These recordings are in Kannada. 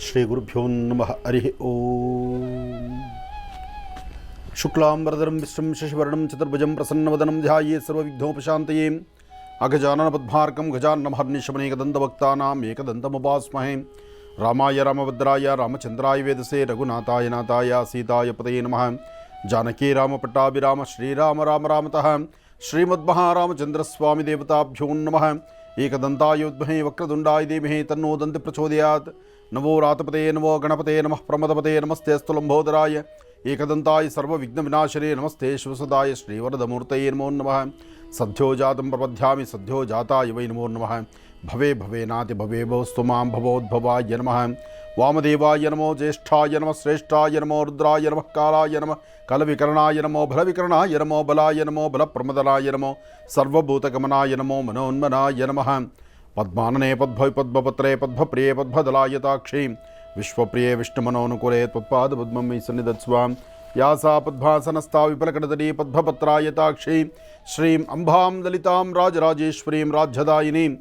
श्रीगुरुभ्यो नमः, हरिः ॐ शुक्लाम्बरधरं, विश्वं शशिवर्णं, चतुर्भुजं प्रसन्नवदनं ध्याये सर्वविघ्नोपशान्तये। अगजाननपद्मार्कं गजाननमहर्निशमनेकदन्तभक्तानाम् एकदन्तमुपास्महे। रामाय, रामभद्राय, रामचन्द्राय वेदसे, रघुनाथाय, नाथाय, सीताय पतये नमः। जानकी रामपट्टाभिराम, श्रीराम, राम, रामतः। श्रीमद्महारामचन्द्रस्वामिदेवताभ्यो नमः। एकदन्तायोद्महे वक्रतुण्डाय देमहे तन्नो दंत प्रचोदयात्। नमो रातपते, नमो गणपते, नम प्रमदपते, नमस्ते अस्तु सर्व विघ्न विनाशरे नमस्ते शिवसदाय श्रीवरदमूर्तये नमो नमः। సద్యోజాతం ప్రబధ్యామి సద్యోజాతాయ వై నమో నమ. భవే భవే నాతి భవే భవస్తుమాం భవోద్భవాయ నమ. వామదేవాయ నమో జ్యేష్ఠాయ నమ శ్రేష్ఠాయ నమో రుద్రాయ నమ కాలాయ నమ కలవికరణాయ నమో బలవికరణాయ నమో బలాయ నమో బలప్రమదనాయ నమో సర్వభూతగమనాయ నమో మనోన్మనాయ నమ. పద్మాననే పద్భ పద్మపత్రే పద్మప్రియే పద్మదలాయతాక్షి విశ్వప్రియే విష్ణుమనోనుకూలే త్వత్పాద పద్మం మీ సన్నిధత్స్వాం. ವಿಶ್ವಪ್ರಿಯೇ ವಿಷ್ಣುಮನೋನುಕೂಲೆ ತ್ವತ್ಪಾದ ಪದ್ಮಮಿ ಸನ್ನಿಧತ್ಸ್ವಾಂ ಯಾಸಾ ಪದ್ಮಾಸನಸ್ಥಾ ವಿಪಲಕಡದಡಿ ಪದ್ಮಪತ್ರಾಯತಾಕ್ಷಿ. ಶ್ರೀಂ ಅಂಬಾಂ ಲಲಿತಾಂ ರಾಜರಾಜೇಶ್ವರೀಂ ರಾಜ್ಯದಾಯಿನೀಂ.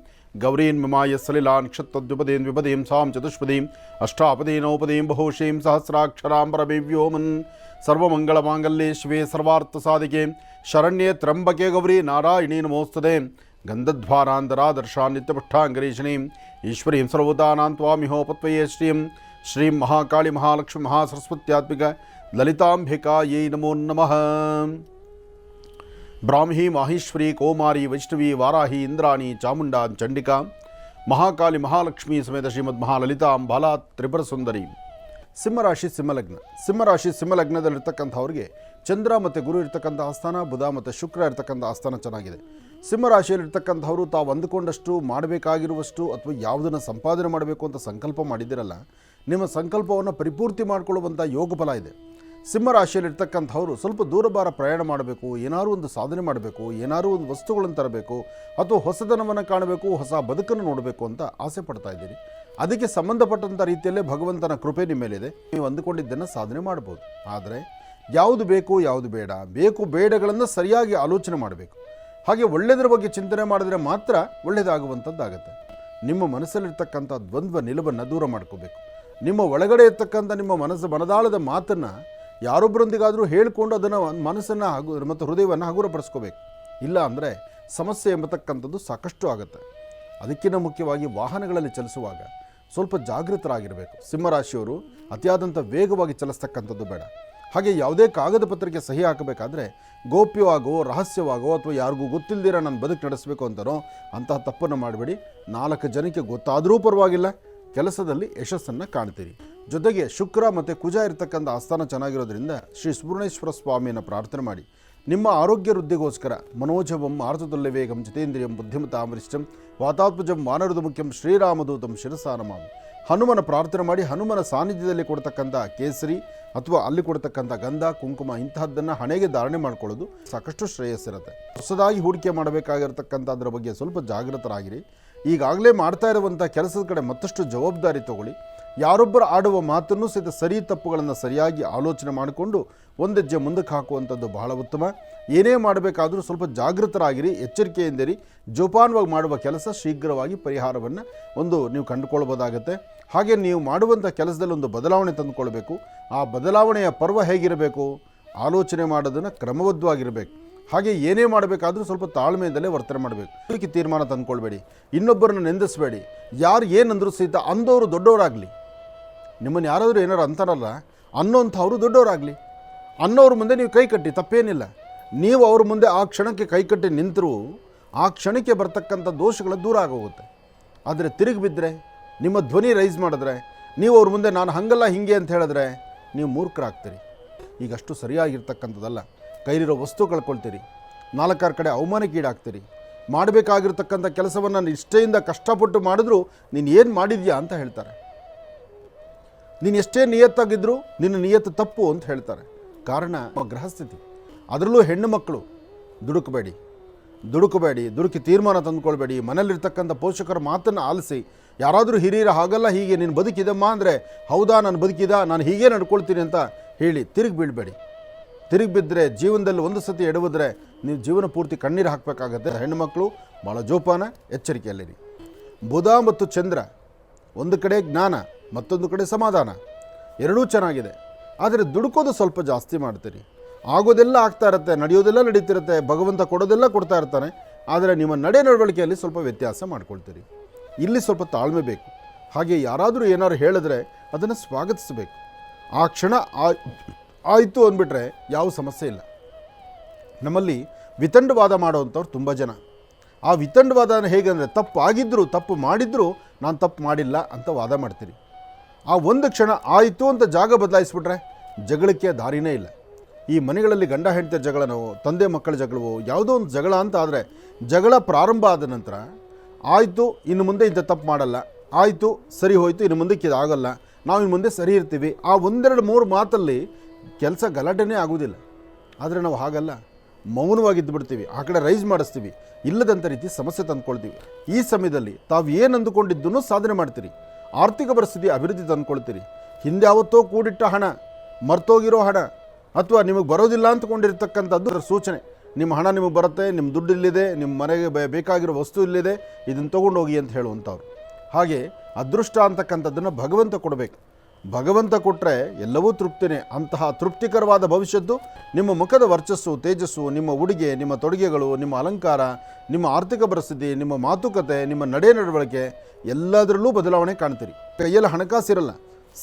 ಗೌರೀನ್ ಮಿಮಾಯ ಸಲಿಲಾನ್ ಕ್ಷತ್ತದ್ವಿಪದೀನ್ ವಿಪದೇಂ ಸಾಂ ಚತುಷ್ಪದೀಂ ಅಷ್ಟಾಪದೀನೋಪದೀಂ ಬಹುಶೀಂ ಸಹಸ್ರಾಕ್ಷರಾಂ ಪರಮೇವ್ಯೋಮನ್ ಸರ್ವಮಂಗಳಮಾಂಗಲ್ಯೆ ಶಿವೆ ಸರ್ವಾರ್ಥಸಾಧಿಕೆ. ಶರಣ್ಯೆ ತ್ರಂಬಕೆ ಗೌರಿ ನಾರಾಯಣೀ ನಮೋಸ್ತದೆ. ಗಂಧಧ್ವಾರಾಂಧರಾದರ್ಶಾ ನಿತ್ಯಪುಷ್ಟಾಂಗರೀಷಣೀಂ ಈಶ್ವರೀಂ ಸರ್ವದಾನಾಂ ತ್ವಾಮಿಹೋಪತ್ವಯೇ ಶ್ರೀಂ. ಶ್ರೀಂ ಮಹಾಕಾಳಿ ಮಹಾಲಕ್ಷ್ಮಿ ಮಹಾಸರಸ್ವತ್ಯಾತ್ಮಿಕ ಲಲಿತಾಂಬಿಕಾಯೈ ನಮೋ ನಮಃ. ಬ್ರಾಹ್ಮಿ ಮಾಹೇಶ್ವರಿ ಕೋಮಾರಿ ವೈಷ್ಣವಿ ವಾರಾಹಿ ಇಂದ್ರಾಣಿ ಚಾಮುಂಡಾ ಚಂಡಿಕಾ ಮಹಾಕಾಳಿ ಮಹಾಲಕ್ಷ್ಮಿ ಸಮೇತ ಶ್ರೀಮದ್ ಮಹಾಲಲಿತಾಂ ಬಾಲಾ ತ್ರಿಪುರ ಸುಂದರಿ ಸಿಂಹರಾಶಿ ಸಿಂಹಲಗ್ನ, ಸಿಂಹರಾಶಿ ಸಿಂಹಲಗ್ನದಲ್ಲಿರ್ತಕ್ಕಂಥವ್ರಿಗೆ ಚಂದ್ರ ಮತ್ತು ಗುರು ಇರ್ತಕ್ಕಂಥ ಆಸ್ಥಾನ, ಬುಧ ಮತ್ತು ಶುಕ್ರ ಇರ್ತಕ್ಕಂಥ ಆಸ್ಥಾನ ಚೆನ್ನಾಗಿದೆ. ಸಿಂಹರಾಶಿಯಲ್ಲಿರ್ತಕ್ಕಂಥವರು ತಾವು ಅಂದುಕೊಂಡಷ್ಟು ಮಾಡಬೇಕಾಗಿರುವಷ್ಟು ಅಥವಾ ಯಾವುದನ್ನು ಸಂಪಾದನೆ ಮಾಡಬೇಕು ಅಂತ ಸಂಕಲ್ಪ ಮಾಡಿದ್ದೀರಲ್ಲ, ನಿಮ್ಮ ಸಂಕಲ್ಪವನ್ನು ಪರಿಪೂರ್ತಿ ಮಾಡಿಕೊಳ್ಳುವಂಥ ಯೋಗ ಫಲ ಇದೆ. ಸಿಂಹರಾಶಿಯಲ್ಲಿರ್ತಕ್ಕಂಥವ್ರು ಸ್ವಲ್ಪ ದೂರ ಬಾರ ಪ್ರಯಾಣ ಮಾಡಬೇಕು, ಏನಾದರೂ ಒಂದು ಸಾಧನೆ ಮಾಡಬೇಕು, ಏನಾದರೂ ಒಂದು ವಸ್ತುಗಳನ್ನು ತರಬೇಕು, ಅಥವಾ ಹೊಸದನವನ್ನು ಕಾಣಬೇಕು, ಹೊಸ ಬದುಕನ್ನು ನೋಡಬೇಕು ಅಂತ ಆಸೆ ಪಡ್ತಾ ಇದ್ದೀರಿ. ಅದಕ್ಕೆ ಸಂಬಂಧಪಟ್ಟಂಥ ರೀತಿಯಲ್ಲೇ ಭಗವಂತನ ಕೃಪೆ ನಿಮ್ಮ ಮೇಲಿದೆ. ನೀವು ಅಂದುಕೊಂಡಿದ್ದನ್ನು ಸಾಧನೆ ಮಾಡ್ಬೋದು. ಆದರೆ ಯಾವುದು ಬೇಕು, ಯಾವುದು ಬೇಡ. ಬೇಕು, ಬೇಡಗಳನ್ನು ಸರಿಯಾಗಿ ಆಲೋಚನೆ ಮಾಡಬೇಕು. ಹಾಗೆ ಒಳ್ಳೆಯದ್ರ ಬಗ್ಗೆ ಚಿಂತನೆ ಮಾಡಿದರೆ ಮಾತ್ರ ಒಳ್ಳೆಯದಾಗುವಂಥದ್ದಾಗತ್ತೆ ನಿಮ್ಮ ಮನಸ್ಸಲ್ಲಿರ್ತಕ್ಕಂಥ ದ್ವಂದ್ವ, ನಿಲುವನ್ನು ದೂರ ಮಾಡ್ಕೋಬೇಕು. ನಿಮ್ಮ ಒಳಗಡೆ ಇರ್ತಕ್ಕಂಥ ನಿಮ್ಮ ಮನಸ್ಸು, ಮನದಾಳದ ಮಾತನ್ನು ಯಾರೊಬ್ಬರೊಂದಿಗಾದರೂ ಹೇಳಿಕೊಂಡು ಅದನ್ನು ಮನಸ್ಸನ್ನು ಹಗು ಮತ್ತು ಹೃದಯವನ್ನು ಹಗುರಪಡಿಸ್ಕೋಬೇಕು. ಇಲ್ಲ ಅಂದರೆ ಸಮಸ್ಯೆ ಎಂಬತಕ್ಕಂಥದ್ದು ಸಾಕಷ್ಟು ಆಗುತ್ತೆ. ಅದಕ್ಕಿಂತ ಮುಖ್ಯವಾಗಿ ವಾಹನಗಳಲ್ಲಿ ಚಲಿಸುವಾಗ ಸ್ವಲ್ಪ ಜಾಗೃತರಾಗಿರಬೇಕು. ಸಿಂಹರಾಶಿಯವರು ಅತಿಯಾದಂಥ ವೇಗವಾಗಿ ಚಲಿಸ್ತಕ್ಕಂಥದ್ದು ಬೇಡ. ಹಾಗೆ ಯಾವುದೇ ಕಾಗದ ಪತ್ರಕ್ಕೆ ಸಹಿ ಹಾಕಬೇಕಾದ್ರೆ ಗೋಪ್ಯವಾಗೋ, ರಹಸ್ಯವಾಗೋ ಅಥವಾ ಯಾರಿಗೂ ಗೊತ್ತಿಲ್ಲದಿರ ನಾನು ಬದುಕು ನಡೆಸಬೇಕು ಅಂತನೋ ಅಂತಹ ತಪ್ಪನ್ನು ಮಾಡಬೇಡಿ. ನಾಲ್ಕು ಜನಕ್ಕೆ ಗೊತ್ತಾದರೂ ಪರವಾಗಿಲ್ಲ. ಕೆಲಸದಲ್ಲಿ ಯಶಸ್ಸನ್ನು ಕಾಣ್ತೀರಿ. ಜೊತೆಗೆ ಶುಕ್ರ ಮತ್ತು ಕುಜ ಇರತಕ್ಕಂಥ ಆಸ್ಥಾನ ಚೆನ್ನಾಗಿರೋದ್ರಿಂದ ಶ್ರೀ ಸುಬ್ರಹ್ಮಣ್ಯೇಶ್ವರ ಸ್ವಾಮಿಯನ್ನು ಪ್ರಾರ್ಥನೆ ಮಾಡಿ. ನಿಮ್ಮ ಆರೋಗ್ಯ ವೃದ್ಧಿಗೋಸ್ಕರ ಮನೋಜವಂ ಆರ್ತುಲ್ಯ ವೇಗಂ ಜಿತೇಂದ್ರಿಯಂ ಬುದ್ಧಿಮತಾಮರಿಷ್ಟಂ ವಾತಾತ್ಮಜಂ ಮಾನರುದ ಮುಖ್ಯಂ ಶ್ರೀರಾಮದೂತಂ ಶಿರಸಾನಮಾಮಿ ಹನುಮನ ಪ್ರಾರ್ಥನೆ ಮಾಡಿ ಹನುಮನ ಸಾನ್ನಿಧ್ಯದಲ್ಲಿ ಕೊಡ್ತಕ್ಕಂಥ ಕೇಸರಿ ಅಥವಾ ಅಲ್ಲಿ ಕೊಡ್ತಕ್ಕಂಥ ಗಂಧ, ಕುಂಕುಮ ಇಂತಹದ್ದನ್ನು ಹಣೆಗೆ ಧಾರಣೆ ಮಾಡ್ಕೊಳ್ಳೋದು ಸಾಕಷ್ಟು ಶ್ರೇಯಸ್ಸಿರುತ್ತೆ. ಹೊಸದಾಗಿ ಹೂಡಿಕೆ ಮಾಡಬೇಕಾಗಿರ್ತಕ್ಕಂಥದ್ರ ಬಗ್ಗೆ ಸ್ವಲ್ಪ ಜಾಗೃತರಾಗಿರಿ. ಈಗಾಗಲೇ ಮಾಡ್ತಾ ಇರುವಂಥ ಕೆಲಸದ ಕಡೆ ಮತ್ತಷ್ಟು ಜವಾಬ್ದಾರಿ ತಗೊಳ್ಳಿ. ಯಾರೊಬ್ಬರು ಆಡುವ ಮಾತನ್ನು ಸಹಿತ ಸರಿ ತಪ್ಪುಗಳನ್ನು ಸರಿಯಾಗಿ ಆಲೋಚನೆ ಮಾಡಿಕೊಂಡು ಒಂದೆಜ್ಜೆ ಮುಂದಕ್ಕೆ ಹಾಕುವಂಥದ್ದು ಬಹಳ ಉತ್ತಮ. ಏನೇ ಮಾಡಬೇಕಾದರೂ ಸ್ವಲ್ಪ ಜಾಗೃತರಾಗಿರಿ, ಎಚ್ಚರಿಕೆಯಿಂದಿರಿ. ಜೋಪಾನವಾಗಿ ಮಾಡುವ ಕೆಲಸ ಶೀಘ್ರವಾಗಿ ಪರಿಹಾರವನ್ನು ಒಂದು ನೀವು ಕಂಡುಕೊಳ್ಬೋದಾಗುತ್ತೆ. ಹಾಗೆ ನೀವು ಮಾಡುವಂಥ ಕೆಲಸದಲ್ಲಿ ಒಂದು ಬದಲಾವಣೆ ತಂದುಕೊಳ್ಬೇಕು. ಆ ಬದಲಾವಣೆಯ ಪರ್ವ ಹೇಗಿರಬೇಕು? ಆಲೋಚನೆ ಮಾಡೋದನ್ನು ಕ್ರಮಬದ್ಧವಾಗಿರಬೇಕು. ಹಾಗೆ ಏನೇ ಮಾಡಬೇಕಾದರೂ ಸ್ವಲ್ಪ ತಾಳ್ಮೆಯಿಂದಲೇ ವರ್ತನೆ ಮಾಡಬೇಕು. ಇದಕ್ಕೆ ತೀರ್ಮಾನ ತಂದುಕೊಳ್ಬೇಡಿ. ಇನ್ನೊಬ್ಬರನ್ನು ನಿಂದಿಸಬೇಡಿ. ಯಾರು ಏನಂದರೂ ಸಹಿತ ಅಂದವರು ದೊಡ್ಡವರಾಗಲಿ. ನಿಮ್ಮನ್ನು ಯಾರಾದರೂ ಏನಾರು ಅಂತಾರಲ್ಲ, ಅನ್ನೋಂಥವ್ರು ದೊಡ್ಡವರಾಗಲಿ. ಅನ್ನೋರ ಮುಂದೆ ನೀವು ಕೈ ಕಟ್ಟಿ, ತಪ್ಪೇನಿಲ್ಲ. ನೀವು ಅವ್ರ ಮುಂದೆ ಆ ಕ್ಷಣಕ್ಕೆ ಕೈಕಟ್ಟಿ ನಿಂತರೂ ಆ ಕ್ಷಣಕ್ಕೆ ಬರ್ತಕ್ಕಂಥ ದೋಷಗಳು ದೂರ ಆಗೋಗುತ್ತೆ. ಆದರೆ ತಿರುಗಿ ಬಿದ್ದರೆ ನಿಮ್ಮ ಧ್ವನಿ ರೈಸ್ ಮಾಡಿದ್ರೆ, ನೀವು ಅವ್ರ ಮುಂದೆ ನಾನು ಹಂಗಲ್ಲ ಹಿಂಗೆ ಅಂತ ಹೇಳಿದ್ರೆ ನೀವು ಮೂರ್ಖರಾಗ್ತೀರಿ. ಈಗಷ್ಟು ಸರಿಯಾಗಿರ್ತಕ್ಕಂಥದ್ದಲ್ಲ. ಕೈಲಿರೋ ವಸ್ತು ಕಳ್ಕೊಳ್ತೀರಿ. ನಾಲ್ಕಾರು ಕಡೆ ಅವಮಾನಕ್ಕೀಡಾಗ್ತೀರಿ ಮಾಡಬೇಕಾಗಿರ್ತಕ್ಕಂಥ ಕೆಲಸವನ್ನು ನಿಷ್ಠೆಯಿಂದ ಕಷ್ಟಪಟ್ಟು ಮಾಡಿದ್ರು ನೀನು ಏನು ಮಾಡಿದ್ಯಾ ಅಂತ ಹೇಳ್ತಾರೆ. ನೀನು ಎಷ್ಟೇ ನಿಯತ್ತಾಗಿದ್ದರೂ ನಿನ್ನ ನಿಯತ್ತು ತಪ್ಪು ಅಂತ ಹೇಳ್ತಾರೆ. ಕಾರಣ ಗ್ರಹಸ್ಥಿತಿ ಅದರಲ್ಲೂ ಹೆಣ್ಣು ಮಕ್ಕಳು, ದುಡುಕಬೇಡಿ. ದುಡುಕಬೇಡಿ, ದುಡುಕಿ ತೀರ್ಮಾನ ತಂದುಕೊಳ್ಬೇಡಿ. ಮನೇಲಿರ್ತಕ್ಕಂಥ ಪೋಷಕರ ಮಾತನ್ನು ಆಲಿಸಿ. ಯಾರಾದರೂ ಹಿರಿಯರ ಹಾಗಲ್ಲ, ಹೀಗೆ ನೀನು ಬದುಕಿದಮ್ಮ ಅಂದರೆ, ಹೌದಾ, ನಾನು ಬದುಕಿದ, ನಾನು ಹೀಗೆ ನಡ್ಕೊಳ್ತೀನಿ ಅಂತ ಹೇಳಿ ತಿರುಗಿ ಬೀಳಬೇಡಿ. ತಿರುಗಿ ಬಿದ್ದರೆ ಜೀವನದಲ್ಲಿ ಒಂದು ಸತಿ ಎಡವಿದ್ರೆ ನೀವು ಜೀವನ ಪೂರ್ತಿ ಕಣ್ಣೀರು ಹಾಕಬೇಕಾಗತ್ತೆ. ಹೆಣ್ಣುಮಕ್ಕಳು ಭಾಳ ಜೋಪಾನ, ಎಚ್ಚರಿಕೆಯಲ್ಲಿರಿ. ಬುಧ ಮತ್ತು ಚಂದ್ರ, ಒಂದು ಕಡೆ ಜ್ಞಾನ, ಮತ್ತೊಂದು ಕಡೆ ಸಮಾಧಾನ. ಎರಡೂ ಚೆನ್ನಾಗಿದೆ. ಆದರೆ ದುಡುಕೋದು ಸ್ವಲ್ಪ ಜಾಸ್ತಿ ಮಾಡ್ತೀರಿ. ಆಗೋದೆಲ್ಲ ಆಗ್ತಾ ಇರುತ್ತೆ, ನಡೆಯೋದೆಲ್ಲ ನಡೀತಿರುತ್ತೆ, ಭಗವಂತ ಕೊಡೋದೆಲ್ಲ ಕೊಡ್ತಾ ಇರ್ತಾನೆ. ಆದರೆ ನಿಮ್ಮ ನಡೆ ನಡವಳಿಕೆಯಲ್ಲಿ ಸ್ವಲ್ಪ ವ್ಯತ್ಯಾಸ ಮಾಡ್ಕೊಳ್ತೀರಿ. ಇಲ್ಲಿ ಸ್ವಲ್ಪ ತಾಳ್ಮೆ ಬೇಕು. ಹಾಗೆ ಯಾರಾದರೂ ಏನಾದ್ರು ಹೇಳಿದ್ರೆ ಅದನ್ನು ಸ್ವಾಗತಿಸಬೇಕು. ಆ ಕ್ಷಣ ಆಯಿತು ಅಂದ್ಬಿಟ್ರೆ ಯಾವ ಸಮಸ್ಯೆ ಇಲ್ಲ. ನಮ್ಮಲ್ಲಿ ವಿತಂಡವಾದ ಮಾಡುವಂಥವ್ರು ತುಂಬ ಜನ. ಆ ವಿತಂಡವಾದ ಹೇಗೆ ಅಂದರೆ ತಪ್ಪು ಆಗಿದ್ದರೂ ತಪ್ಪು ಮಾಡಿದ್ರೂ, ನಾನು ತಪ್ಪು ಮಾಡಿಲ್ಲ ಅಂತ ವಾದ ಮಾಡ್ತೀರಿ. ಆ ಒಂದು ಕ್ಷಣ ಆಯಿತು ಅಂತ ಜಾಗ ಬದಲಾಯಿಸ್ಬಿಟ್ರೆ ಜಗಳಕ್ಕೆ ದಾರಿನೇ ಇಲ್ಲ. ಈ ಮನೆಗಳಲ್ಲಿ ಗಂಡ ಹೆಂಡತಿ ಜಗಳನೋ ತಂದೆ ಮಕ್ಕಳ ಜಗಳವೋ ಯಾವುದೋ ಒಂದು ಜಗಳ ಅಂತ ಆದರೆ ಜಗಳ ಪ್ರಾರಂಭ ಆದ ನಂತರ ಆಯಿತು, ಇನ್ನು ಮುಂದೆ ಇಂಥ ತಪ್ಪು ಮಾಡಲ್ಲ. ಆಯಿತು, ಸರಿ ಹೋಯಿತು, ಇನ್ನು ಮುಂದಕ್ಕೆ ಇದಾಗಲ್ಲ ನಾವು ಇನ್ನು ಮುಂದೆ ಸರಿ ಇರ್ತೀವಿ. ಆ ಒಂದೆರಡು ಮೂರು ಮಾತಲ್ಲಿ ಕೆಲಸ ಗಲಾಟೆನೇ ಆಗೋದಿಲ್ಲ ಆದರೆ ನಾವು ಹಾಗಲ್ಲ. ಮೌನವಾಗಿದ್ದು ಬಿಡ್ತೀವಿ ಆ ಕಡೆ ರೈಸ್ ಮಾಡಿಸ್ತೀವಿ. ಇಲ್ಲದಂಥ ರೀತಿ ಸಮಸ್ಯೆ ತಂದ್ಕೊಳ್ತೀವಿ. ಈ ಸಮಯದಲ್ಲಿ ತಾವು ಏನು ಅಂದುಕೊಂಡಿದ್ದನ್ನು ಸಾಧನೆ ಮಾಡ್ತೀರಿ. ಆರ್ಥಿಕ ಪರಿಸ್ಥಿತಿ ಅಭಿವೃದ್ಧಿ ತಂದುಕೊಳ್ತೀರಿ. ಹಿಂದೆ ಯಾವತ್ತೋ ಕೂಡಿಟ್ಟ ಹಣ, ಮರ್ತೋಗಿರೋ ಹಣ ಅಥವಾ ನಿಮಗೆ ಬರೋದಿಲ್ಲ ಅಂತಕೊಂಡಿರ್ತಕ್ಕಂಥದ್ದು ಅದರ ಸೂಚನೆ. ನಿಮ್ಮ ಹಣ ನಿಮಗೆ ಬರುತ್ತೆ, ನಿಮ್ಮ ದುಡ್ಡು ಇಲ್ಲಿದೆ, ನಿಮ್ಮ ಮನೆಗೆ ಬೇಕಾಗಿರೋ ವಸ್ತು ಇಲ್ಲಿದೆ, ಇದನ್ನು ತೊಗೊಂಡು ಹೋಗಿ ಅಂತ ಹೇಳುವಂಥವ್ರು. ಹಾಗೆ ಅದೃಷ್ಟ ಅಂತಕ್ಕಂಥದ್ದನ್ನು ಭಗವಂತ ಕೊಡಬೇಕು. ಭಗವಂತ ಕೊಟ್ಟರೆ ಎಲ್ಲವೂ ತೃಪ್ತಿನೇ. ಅಂತಹ ತೃಪ್ತಿಕರವಾದ ಭವಿಷ್ಯದ್ದು ನಿಮ್ಮ ಮುಖದ ವರ್ಚಸ್ಸು, ತೇಜಸ್ಸು, ನಿಮ್ಮ ಉಡುಗೆ, ನಿಮ್ಮ ತೊಡುಗೆಗಳು, ನಿಮ್ಮ ಅಲಂಕಾರ, ನಿಮ್ಮ ಆರ್ಥಿಕ ಪರಿಸ್ಥಿತಿ, ನಿಮ್ಮ ಮಾತುಕತೆ, ನಿಮ್ಮ ನಡೆ ನಡವಳಿಕೆ, ಎಲ್ಲದರಲ್ಲೂ ಬದಲಾವಣೆ ಕಾಣ್ತೀರಿ. ಕೈಯಲ್ಲಿ ಹಣಕಾಸಿರಲ್ಲ.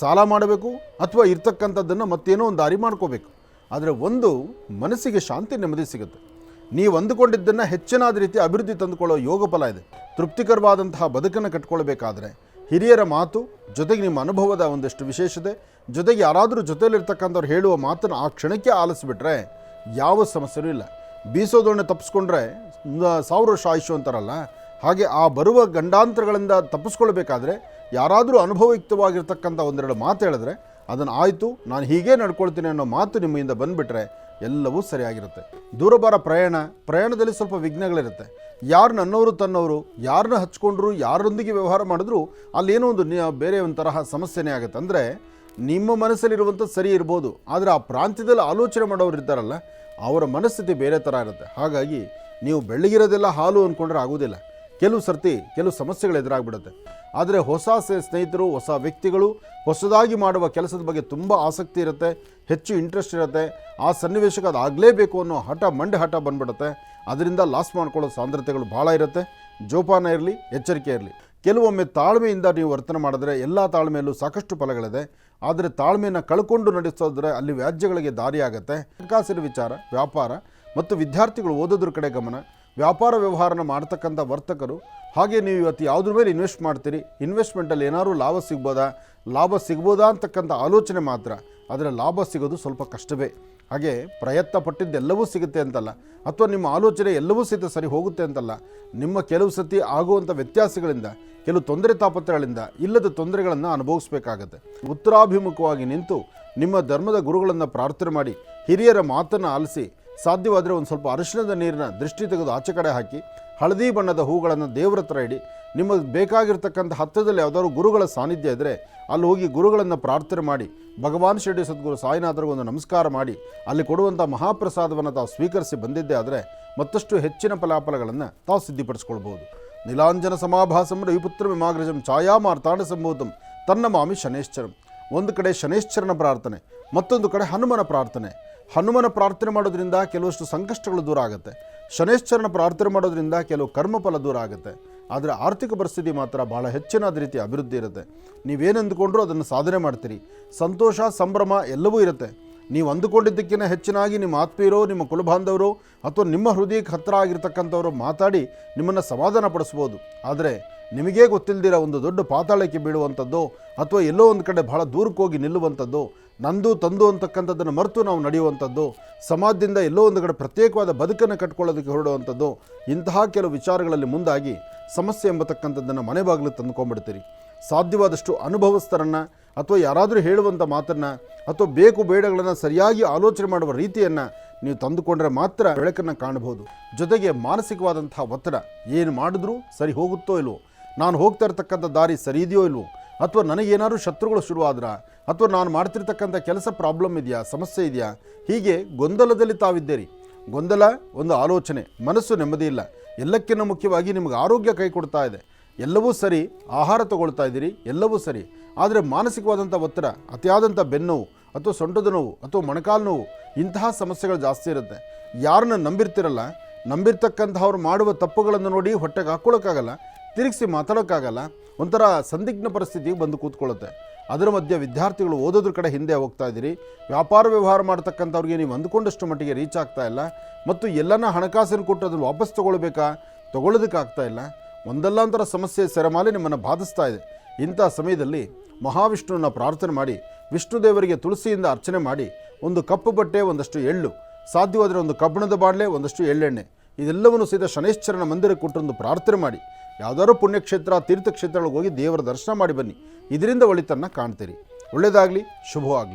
ಸಾಲ ಮಾಡಬೇಕು ಅಥವಾ ಇರ್ತಕ್ಕಂಥದ್ದನ್ನು ಮತ್ತೇನೋ ಒಂದು ದಾರಿ ಮಾಡ್ಕೋಬೇಕು ಆದರೆ ಒಂದು ಮನಸ್ಸಿಗೆ ಶಾಂತಿ ನೆಮ್ಮದಿ ಸಿಗುತ್ತೆ. ನೀವು ಅಂದುಕೊಂಡಿದ್ದನ್ನು ಹೆಚ್ಚಿನಾದ ರೀತಿ ಅಭಿವೃದ್ಧಿ ತಂದುಕೊಳ್ಳೋ ಯೋಗ ಫಲ ಇದೆ. ತೃಪ್ತಿಕರವಾದಂತಹ ಬದುಕನ್ನು ಕಟ್ಕೊಳ್ಬೇಕಾದ್ರೆ ಹಿರಿಯರ ಮಾತು, ಜೊತೆಗೆ ನಿಮ್ಮ ಅನುಭವದ ಒಂದಷ್ಟು ವಿಶೇಷತೆ, ಜೊತೆಗೆ ಯಾರಾದರೂ ಜೊತೆಯಲ್ಲಿರ್ತಕ್ಕಂಥವ್ರು ಹೇಳುವ ಮಾತನ್ನು ಆ ಕ್ಷಣಕ್ಕೆ ಆಲಿಸ್ಬಿಟ್ರೆ ಯಾವ ಸಮಸ್ಯೆನೂ ಇಲ್ಲ. ಬೀಸೋದೊಣ್ಣೆ ತಪ್ಪಿಸ್ಕೊಂಡ್ರೆ ಸಾವಿರ ವರ್ಷ ಆಯುಷು ಅಂತಾರಲ್ಲ, ಹಾಗೆ ಆ ಬರುವ ಗಂಡಾಂತರಗಳಿಂದ ತಪ್ಪಿಸ್ಕೊಳ್ಬೇಕಾದ್ರೆ ಯಾರಾದರೂ ಅನುಭವಯುಕ್ತವಾಗಿರ್ತಕ್ಕಂಥ ಒಂದೆರಡು ಮಾತು ಹೇಳಿದ್ರೆ ಅದನ್ನು ಆಯಿತು, ನಾನು ಹೀಗೆ ನಡ್ಕೊಳ್ತೀನಿ ಅನ್ನೋ ಮಾತು ನಿಮ್ಮಿಂದ ಬಂದುಬಿಟ್ರೆ ಎಲ್ಲವೂ ಸರಿಯಾಗಿರುತ್ತೆ. ದೂರಬಾರ ಪ್ರಯಾಣ, ಪ್ರಯಾಣದಲ್ಲಿ ಸ್ವಲ್ಪ ವಿಘ್ನಗಳಿರುತ್ತೆ. ಯಾರು ನನ್ನವರು ತನ್ನವರು ಯಾರನ್ನ ಹಚ್ಕೊಂಡ್ರು, ಯಾರೊಂದಿಗೆ ವ್ಯವಹಾರ ಮಾಡಿದ್ರು ಅಲ್ಲೇನೋ ಒಂದು ಬೇರೆ ಒಂದು ತರಹ ಸಮಸ್ಯೆನೇ ಆಗುತ್ತೆ. ಅಂದರೆ ನಿಮ್ಮ ಮನಸ್ಸಲ್ಲಿರುವಂಥ ಸರಿ ಇರ್ಬೋದು, ಆದರೆ ಆ ಪ್ರಾಂತ್ಯದಲ್ಲಿ ಆಲೋಚನೆ ಮಾಡೋರು ಇರ್ತಾರಲ್ಲ, ಅವರ ಮನಸ್ಥಿತಿ ಬೇರೆ ಥರ ಇರುತ್ತೆ. ಹಾಗಾಗಿ ನೀವು ಬೆಳಗಿರೋದೆಲ್ಲ ಹಾಲು ಅಂದ್ಕೊಂಡ್ರೆ ಆಗೋದಿಲ್ಲ ಕೆಲವು ಸರ್ತಿ ಕೆಲವು ಸಮಸ್ಯೆಗಳು ಎದುರಾಗ್ಬಿಡುತ್ತೆ. ಆದರೆ ಹೊಸ ಸ್ನೇಹಿತರು, ಹೊಸ ವ್ಯಕ್ತಿಗಳು ಹೊಸದಾಗಿ ಮಾಡುವ ಕೆಲಸದ ಬಗ್ಗೆ ತುಂಬ ಆಸಕ್ತಿ ಇರುತ್ತೆ, ಹೆಚ್ಚು ಇಂಟ್ರೆಸ್ಟ್ ಇರುತ್ತೆ. ಆ ಸನ್ನಿವೇಶಕ್ಕೆ ಅದು ಆಗಲೇಬೇಕು ಅನ್ನೋ ಹಠ ಮಂಡೆ ಹಠ ಬಂದ್ಬಿಡುತ್ತೆ. ಅದರಿಂದ ಲಾಸ್ ಮಾಡ್ಕೊಳ್ಳೋ ಸಾಂದ್ರತೆಗಳು ಭಾಳ ಇರುತ್ತೆ. ಜೋಪಾನ ಇರಲಿ, ಎಚ್ಚರಿಕೆ ಇರಲಿ. ಕೆಲವೊಮ್ಮೆ ತಾಳ್ಮೆಯಿಂದ ನೀವು ವರ್ತನೆ ಮಾಡಿದ್ರೆ ಎಲ್ಲ ತಾಳ್ಮೆಯಲ್ಲೂ ಸಾಕಷ್ಟು ಫಲಗಳಿದೆ. ಆದರೆ ತಾಳ್ಮೆಯನ್ನು ಕಳ್ಕೊಂಡು ನಡೆಸೋದ್ರೆ ಅಲ್ಲಿ ವ್ಯಾಜ್ಯಗಳಿಗೆ ದಾರಿಯಾಗುತ್ತೆ. ಹಣಕಾಸಿನ ವಿಚಾರ, ವ್ಯಾಪಾರ ಮತ್ತು ವಿದ್ಯಾರ್ಥಿಗಳು ಓದೋದ್ರ ಕಡೆ ಗಮನ. ವ್ಯಾಪಾರ ವ್ಯವಹಾರನ ಮಾಡ್ತಕ್ಕಂಥ ವರ್ತಕರು, ಹಾಗೆ ನೀವು ಇವತ್ತು ಯಾವುದ್ರ ಮೇಲೆ ಇನ್ವೆಸ್ಟ್ ಮಾಡ್ತೀರಿ? ಇನ್ವೆಸ್ಟ್ಮೆಂಟಲ್ಲಿ ಏನಾದರೂ ಲಾಭ ಸಿಗ್ಬೋದಾ? ಲಾಭ ಸಿಗ್ಬೋದಾ ಅಂತಕ್ಕಂಥ ಆಲೋಚನೆ ಮಾತ್ರ. ಆದರೆ ಲಾಭ ಸಿಗೋದು ಸ್ವಲ್ಪ ಕಷ್ಟವೇ. ಹಾಗೆ ಪ್ರಯತ್ನ ಪಟ್ಟಿದ್ದೆಲ್ಲವೂ ಸಿಗುತ್ತೆ ಅಂತಲ್ಲ. ಅಥವಾ ನಿಮ್ಮ ಆಲೋಚನೆ ಎಲ್ಲವೂ ಸಹಿತ ಸರಿ ಹೋಗುತ್ತೆ ಅಂತಲ್ಲ. ನಿಮ್ಮ ಕೆಲವು ಸತಿ ಆಗುವಂಥ ವ್ಯತ್ಯಾಸಗಳಿಂದ, ಕೆಲವು ತೊಂದರೆ ತಾಪತ್ರಗಳಿಂದ ಇಲ್ಲದ ತೊಂದರೆಗಳನ್ನು ಅನುಭವಿಸಬೇಕಾಗತ್ತೆ. ಉತ್ತರಾಭಿಮುಖವಾಗಿ ನಿಂತು ನಿಮ್ಮ ಧರ್ಮದ ಗುರುಗಳನ್ನು ಪ್ರಾರ್ಥನೆ ಮಾಡಿ, ಹಿರಿಯರ ಮಾತನ್ನು ಆಲಿಸಿ ಸಾಧ್ಯವಾದರೆ ಒಂದು ಸ್ವಲ್ಪ ಅರಿಶಿಣದ ನೀರಿನ ದೃಷ್ಟಿ ತೆಗೆದು ಆಚೆ ಕಡೆ ಹಾಕಿ, ಹಳದಿ ಬಣ್ಣದ ಹೂಗಳನ್ನು ದೇವರ ಹತ್ರ ಇಡಿ. ನಿಮಗೆ ಬೇಕಾಗಿರ್ತಕ್ಕಂಥ ಹತ್ತಿರದಲ್ಲಿ ಯಾವುದಾದ್ರು ಗುರುಗಳ ಸಾನ್ನಿಧ್ಯ ಇದ್ದರೆ ಅಲ್ಲಿ ಹೋಗಿ ಗುರುಗಳನ್ನು ಪ್ರಾರ್ಥನೆ ಮಾಡಿ, ಭಗವಾನ್ ಶಿರಡಿ ಸದ್ಗುರು ಸಾಯಿನಾಥರಿಗೆ ಒಂದು ನಮಸ್ಕಾರ ಮಾಡಿ, ಅಲ್ಲಿ ಕೊಡುವಂಥ ಮಹಾಪ್ರಸಾದವನ್ನು ತಾವು ಸ್ವೀಕರಿಸಿ ಬಂದಿದ್ದೇ ಆದರೆ ಮತ್ತಷ್ಟು ಹೆಚ್ಚಿನ ಫಲಾಫಲಗಳನ್ನು ತಾವು ಸಿದ್ಧಿಪಡಿಸ್ಕೊಳ್ಬೋದು ನೀಲಾಂಜನ ಸಮಾಭಾಸಂ ರವಿಪುತ್ರ ವಿಮಾಗ್ರಜಂ ಛಾಯಾಮಾರ್ತಾಂಡ ಸಂಭೂತಂ ತನ್ನ ಮಾಮಿ ಶನೇಶ್ಚರಂ. ಒಂದು ಕಡೆ ಶನೇಶ್ಚರನ ಪ್ರಾರ್ಥನೆ, ಮತ್ತೊಂದು ಕಡೆ ಹನುಮನ ಪ್ರಾರ್ಥನೆ. ಹನುಮನ ಪ್ರಾರ್ಥನೆ ಮಾಡೋದ್ರಿಂದ ಕೆಲವಷ್ಟು ಸಂಕಷ್ಟಗಳು ದೂರ ಆಗುತ್ತೆ. ಶನೇಶ್ವರನ ಪ್ರಾರ್ಥನೆ ಮಾಡೋದ್ರಿಂದ ಕೆಲವು ಕರ್ಮಫಲ ದೂರ ಆಗುತ್ತೆ. ಆದರೆ ಆರ್ಥಿಕ ಪರಿಸ್ಥಿತಿ ಮಾತ್ರ ಬಹಳ ಹೆಚ್ಚಿನಾದ ರೀತಿ ಅಭಿವೃದ್ಧಿ ಇರುತ್ತೆ. ನೀವೇನು ಅಂದುಕೊಂಡ್ರೂ ಅದನ್ನು ಸಾಧನೆ ಮಾಡ್ತೀರಿ. ಸಂತೋಷ, ಸಂಭ್ರಮ ಎಲ್ಲವೂ ಇರುತ್ತೆ. ನೀವು ಅಂದುಕೊಂಡಿದ್ದಕ್ಕಿಂತ ಹೆಚ್ಚಿನಾಗಿ ನಿಮ್ಮ ಆತ್ಮೀಯರು, ನಿಮ್ಮ ಕುಲಬಾಂಧವರು ಅಥವಾ ನಿಮ್ಮ ಹೃದಯಕ್ಕೆ ಹತ್ತಿರ ಆಗಿರ್ತಕ್ಕಂಥವರು ಮಾತಾಡಿ ನಿಮ್ಮನ್ನು ಸಮಾಧಾನ ಪಡಿಸ್ಬೋದು. ಆದರೆ ನಿಮಗೇ ಗೊತ್ತಿಲ್ಲದಿರೋ ಒಂದು ದೊಡ್ಡ ಪಾತಾಳಕ್ಕೆ ಬೀಳುವಂಥದ್ದು ಅಥವಾ ಎಲ್ಲೋ ಒಂದು ಕಡೆ ಬಹಳ ದೂರಕ್ಕೆ ಹೋಗಿ ನಿಲ್ಲುವಂಥದ್ದು ನಂದು ತಂದು ಅಂತಕ್ಕಂಥದ್ದನ್ನು ಮರೆತು ನಾವು ನಡೆಯುವಂಥದ್ದು, ಸಮಾಜದಿಂದ ಎಲ್ಲೋ ಒಂದು ಕಡೆ ಪ್ರತ್ಯೇಕವಾದ ಬದುಕನ್ನು ಕಟ್ಕೊಳ್ಳೋದಕ್ಕೆ ಹೊರಡುವಂಥದ್ದು, ಇಂತಹ ಕೆಲವು ವಿಚಾರಗಳಲ್ಲಿ ಮುಂದಾಗಿ ಸಮಸ್ಯೆ ಎಂಬತಕ್ಕಂಥದ್ದನ್ನು ಮನೆ ಬಾಗಿಲು ತಂದುಕೊಂಡ್ಬಿಡ್ತೀರಿ. ಸಾಧ್ಯವಾದಷ್ಟು ಅನುಭವಸ್ಥರನ್ನು ಅಥವಾ ಯಾರಾದರೂ ಹೇಳುವಂಥ ಮಾತನ್ನು ಅಥವಾ ಬೇಕು ಬೇಡಗಳನ್ನು ಸರಿಯಾಗಿ ಆಲೋಚನೆ ಮಾಡುವ ರೀತಿಯನ್ನು ನೀವು ತಂದುಕೊಂಡ್ರೆ ಮಾತ್ರ ಬೆಳಕನ್ನು ಕಾಣಬಹುದು. ಜೊತೆಗೆ ಮಾನಸಿಕವಾದಂತಹ ಒತ್ತಡ ಏನು ಮಾಡಿದ್ರೂ ಸರಿ ಹೋಗುತ್ತೋ ಇಲ್ವೋ? ನಾನು ಹೋಗ್ತಾ ಇರ್ತಕ್ಕಂಥ ದಾರಿ ಸರಿ ಇದೆಯೋ ಇಲ್ವೋ? ಅಥವಾ ನನಗೇನಾದ್ರೂ ಶತ್ರುಗಳು ಶುರುವಾದ್ರ? ಅಥವಾ ನಾನು ಮಾಡ್ತಿರ್ತಕ್ಕಂಥ ಕೆಲಸ ಪ್ರಾಬ್ಲಮ್ ಇದೆಯಾ? ಸಮಸ್ಯೆ ಇದೆಯಾ? ಹೀಗೆ ಗೊಂದಲದಲ್ಲಿ ತಾವಿದ್ದೀರಿ. ಗೊಂದಲ ಒಂದು ಆಲೋಚನೆ, ಮನಸ್ಸು ನೆಮ್ಮದಿ ಇಲ್ಲ. ಎಲ್ಲಕ್ಕಿಂತ ಮುಖ್ಯವಾಗಿ ನಿಮಗೆ ಆರೋಗ್ಯ ಕೈ ಕೊಡ್ತಾ ಇದೆ. ಎಲ್ಲವೂ ಸರಿ, ಆಹಾರ ತಗೊಳ್ತಾ ಇದ್ದೀರಿ, ಎಲ್ಲವೂ ಸರಿ. ಆದರೆ ಮಾನಸಿಕವಾದಂಥ ಒತ್ತಡ, ಅತಿಯಾದಂಥ ಬೆನ್ನೋವು ಅಥವಾ ಸೊಂಟದ ನೋವು, ಅಥವಾ ಮೊಣಕಾಲು ನೋವು, ಇಂತಹ ಸಮಸ್ಯೆಗಳು ಜಾಸ್ತಿ ಇರುತ್ತೆ. ಯಾರನ್ನ ನಂಬಿರ್ತಿರಲ್ಲ, ನಂಬಿರ್ತಕ್ಕಂಥವ್ರು ಮಾಡುವ ತಪ್ಪುಗಳನ್ನು ನೋಡಿ ಹೊಟ್ಟೆಗೆ ಹಾಕ್ಕೊಳ್ಳೋಕ್ಕಾಗಲ್ಲ ತಿರುಗಿಸಿ ಮಾತಾಡೋಕ್ಕಾಗಲ್ಲ, ಒಂಥರ ಸಂದಿಗ್ಧ ಪರಿಸ್ಥಿತಿಗೆ ಬಂದು ಕೂತ್ಕೊಳ್ಳುತ್ತೆ. ಅದರ ಮಧ್ಯೆ ವಿದ್ಯಾರ್ಥಿಗಳು ಓದೋದ್ರ ಕಡೆ ಹಿಂದೆ ಹೋಗ್ತಾ ಇದ್ದೀರಿ. ವ್ಯಾಪಾರ ವ್ಯವಹಾರ ಮಾಡ್ತಕ್ಕಂಥವ್ರಿಗೆ ನೀವು ಅಂದುಕೊಂಡಷ್ಟು ಮಟ್ಟಿಗೆ ರೀಚ್ ಆಗ್ತಾ ಇಲ್ಲ. ಮತ್ತು ಎಲ್ಲನ ಹಣಕಾಸನ್ನು ಕೊಟ್ಟು ಅದನ್ನು ವಾಪಸ್ ತೊಗೊಳ್ಬೇಕಾ? ತೊಗೊಳ್ಳೋದಕ್ಕಾಗ್ತಾ ಇಲ್ಲ. ಒಂದಲ್ಲ ಒಂಥರ ಸಮಸ್ಯೆ ಸೆರೆಮಾಲೆ ನಿಮ್ಮನ್ನು ಬಾಧಿಸ್ತಾ ಇದೆ. ಇಂಥ ಸಮಯದಲ್ಲಿ ಮಹಾವಿಷ್ಣುವನ್ನ ಪ್ರಾರ್ಥನೆ ಮಾಡಿ, ವಿಷ್ಣು ದೇವರಿಗೆ ತುಳಸಿಯಿಂದ ಅರ್ಚನೆ ಮಾಡಿ, ಒಂದು ಕಪ್ಪು ಬಟ್ಟೆ, ಒಂದಷ್ಟು ಎಳ್ಳು, ಸಾಧ್ಯವಾದರೆ ಒಂದು ಕಬ್ಬಿಣದ ಬಾಣಲೆ, ಒಂದಷ್ಟು ಎಳ್ಳೆಣ್ಣೆ ಇದೆಲ್ಲವನ್ನು ಸಹಿತ ಶನೇಶ್ವರನ ಮಂದಿರಕ್ಕೆ ಕೊಟ್ಟೊಂದು ಪ್ರಾರ್ಥನೆ ಮಾಡಿ. ಯಾವುದಾದ್ರೂ ಪುಣ್ಯಕ್ಷೇತ್ರ, ತೀರ್ಥಕ್ಷೇತ್ರಗಳಿಗೆ ಹೋಗಿ ದೇವರ ದರ್ಶನ ಮಾಡಿ ಬನ್ನಿ. ಇದರಿಂದ ಒಳಿತನ್ನು ಕಾಣ್ತೀರಿ. ಒಳ್ಳೆಯದಾಗಲಿ, ಶುಭವಾಗಲಿ.